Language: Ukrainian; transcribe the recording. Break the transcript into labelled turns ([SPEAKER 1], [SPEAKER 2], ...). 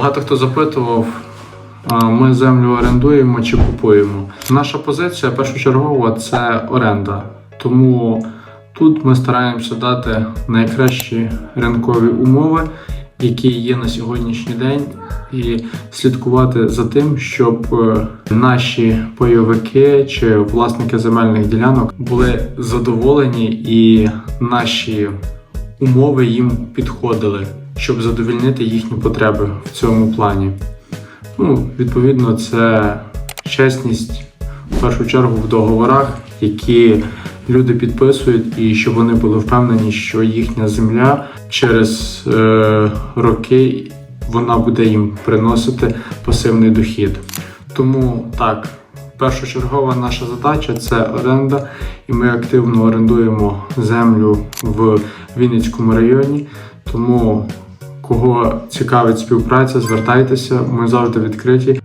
[SPEAKER 1] Багато хто запитував, ми землю орендуємо чи купуємо. Наша позиція першочергова це оренда. Тому тут ми стараємося дати найкращі ринкові умови, які є на сьогоднішній день, і слідкувати за тим, щоб е, наші пайовики чи власники земельних ділянок були задоволені і наші умови їм підходили, щоб задовільнити їхні потреби в цьому плані. Ну, відповідно, це чесність в першу чергу в договорах, які люди підписують, і щоб вони були впевнені, що їхня земля через е, роки вона буде їм приносити пасивний дохід. Тому так, першочергова наша задача це оренда, і ми активно орендуємо землю в Вінницькому районі. Тому кого цікавить співпраця, звертайтеся, ми завжди відкриті.